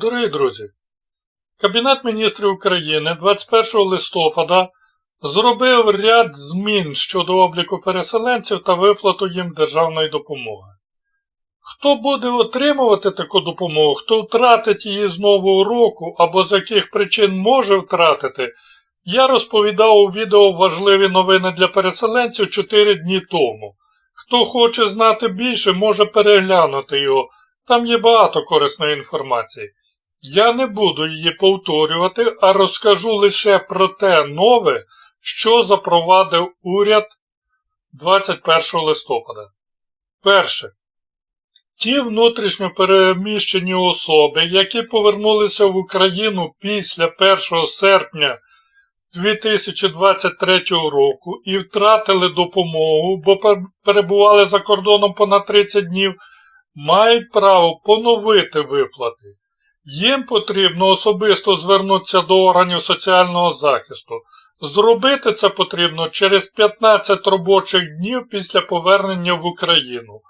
Дорогі друзі, Кабінет міністрів України 21 листопада зробив ряд змін щодо обліку переселенців та виплату їм державної допомоги. Хто буде отримувати таку допомогу, хто втратить її з нового року або з яких причин може втратити, я розповідав у відео важливі новини для переселенців 4 дні тому. Хто хоче знати більше, може переглянути його. Там є багато корисної інформації. Я не буду її повторювати, а розкажу лише про те нове, що запровадив уряд 21 листопада. Перше. Ті внутрішньо переміщені особи, які повернулися в Україну після 1 серпня 2023 року і втратили допомогу, бо перебували за кордоном понад 30 днів, мають право поновити виплати. Їм потрібно особисто звернутися до органів соціального захисту. Зробити це потрібно через 15 робочих днів після повернення в Україну.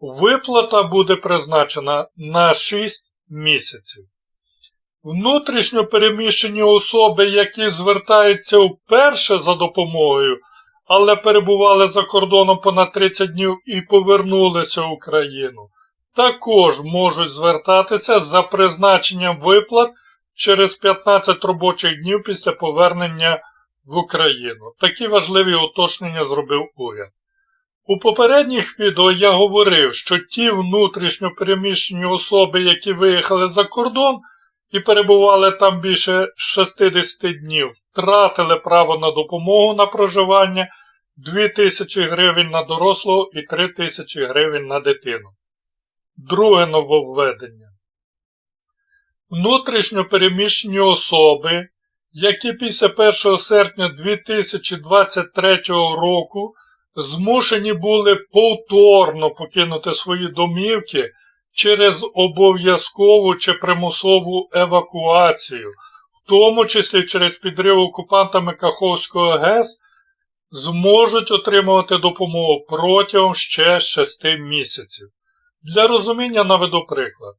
Виплата буде призначена на 6 місяців. Внутрішньо переміщені особи, які звертаються вперше за допомогою, але перебували за кордоном понад 30 днів і повернулися в Україну, також можуть звертатися за призначенням виплат через 15 робочих днів після повернення в Україну. Такі важливі уточнення зробив уряд. У попередніх відео я говорив, що ті внутрішньо переміщені особи, які виїхали за кордон і перебували там більше 60 днів, втратили право на допомогу на проживання 2000 гривень на дорослого і 3000 гривень на дитину. Друге нововведення. Внутрішньо переміщені особи, які після 1 серпня 2023 року змушені були повторно покинути свої домівки через обов'язкову чи примусову евакуацію, в тому числі через підрив окупантами Каховського ГЕС, зможуть отримувати допомогу протягом ще 6 місяців. Для розуміння наведу приклад.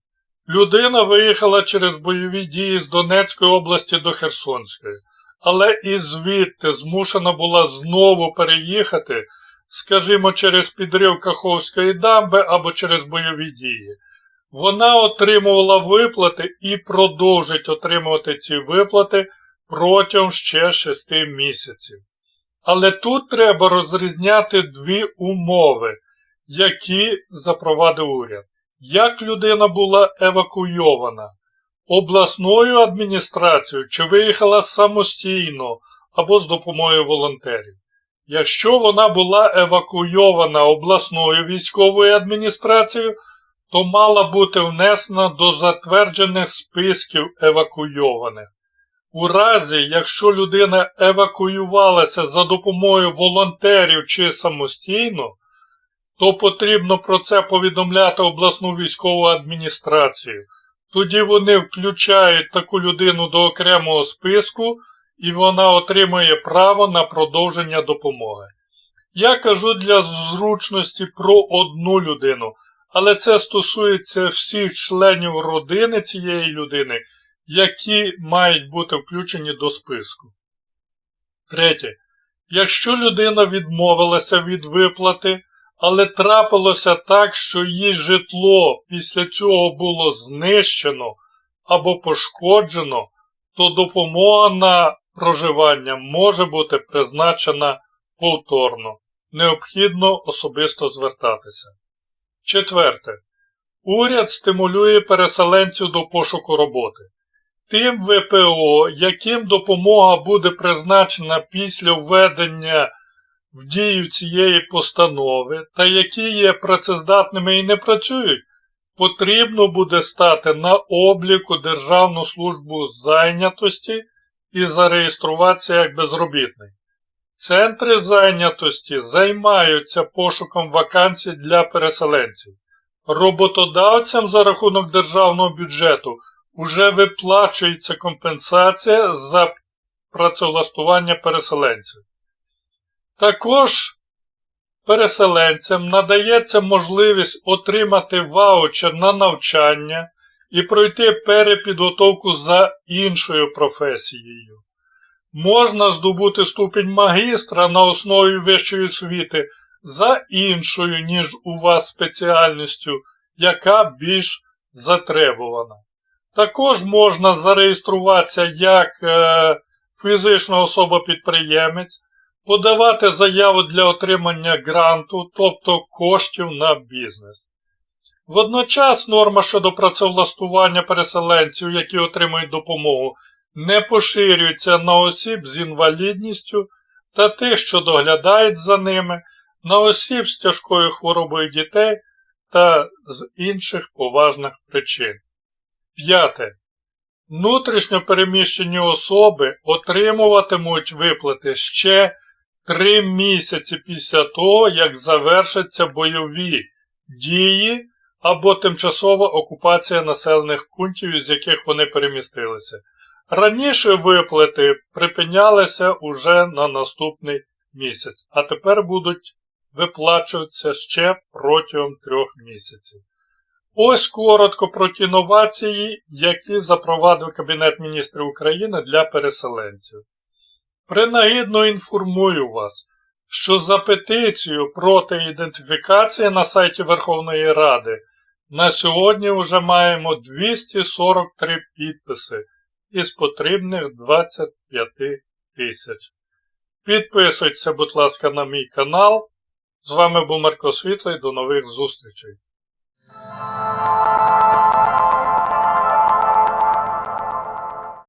Людина виїхала через бойові дії з Донецької області до Херсонської, але і звідти змушена була знову переїхати, скажімо, через підрив Каховської дамби або через бойові дії. Вона отримувала виплати і продовжить отримувати ці виплати протягом ще 6 місяців. Але тут треба розрізняти дві умови які запровадив уряд. Як людина була евакуйована обласною адміністрацією чи виїхала самостійно або з допомогою волонтерів. Якщо вона була евакуйована обласною військовою адміністрацією, то мала бути внесена до затверджених списків евакуйованих. У разі, якщо людина евакуювалася за допомогою волонтерів чи самостійно, то потрібно про це повідомляти обласну військову адміністрацію. Тоді вони включають таку людину до окремого списку і вона отримує право на продовження допомоги. Я кажу для зручності про одну людину, але це стосується всіх членів родини цієї людини, які мають бути включені до списку. Третє. Якщо людина відмовилася від виплати, але трапилося так, що її житло після цього було знищено або пошкоджено, то допомога на проживання може бути призначена повторно. Необхідно особисто звертатися. Четверте. Уряд стимулює переселенців до пошуку роботи. Тим ВПО, яким допомога буде призначена після введення в дію цієї постанови та які є працездатними і не працюють, потрібно буде стати на обліку Державну службу зайнятості і зареєструватися як безробітний. Центри зайнятості займаються пошуком вакансій для переселенців. Роботодавцям за рахунок державного бюджету вже виплачується компенсація за працевлаштування переселенців. Також переселенцям надається можливість отримати ваучер на навчання, і пройти перепідготовку за іншою професією. Можна здобути ступінь магістра на основі вищої освіти за іншою, ніж у вас спеціальністю, яка більш затребувана. Також можна зареєструватися як е, фізична особа-підприємець, подавати заяву для отримання гранту, тобто коштів на бізнес. Водночас норма щодо працевлаштування переселенців, які отримують допомогу, не поширюється на осіб з інвалідністю та тих, що доглядають за ними, на осіб з тяжкою хворобою дітей та з інших поважних причин. П'яте. Внутрішньо переміщені особи отримуватимуть виплати ще 3 місяці після того, як завершаться бойові дії або тимчасова окупація населених пунктів, із яких вони перемістилися. Раніше виплати припинялися уже на наступний місяць, а тепер будуть виплачуватися ще протягом трьох місяців. Ось коротко про ті новації, які запровадив Кабінет міністрів України для переселенців. Принагідно інформую вас, що за петицію проти ідентифікації на сайті Верховної Ради на сьогодні вже маємо 243 підписи із потрібних 25 тисяч. Підписуйтеся, будь ласка, на мій канал. З вами був Марко Світлий. До нових зустрічей!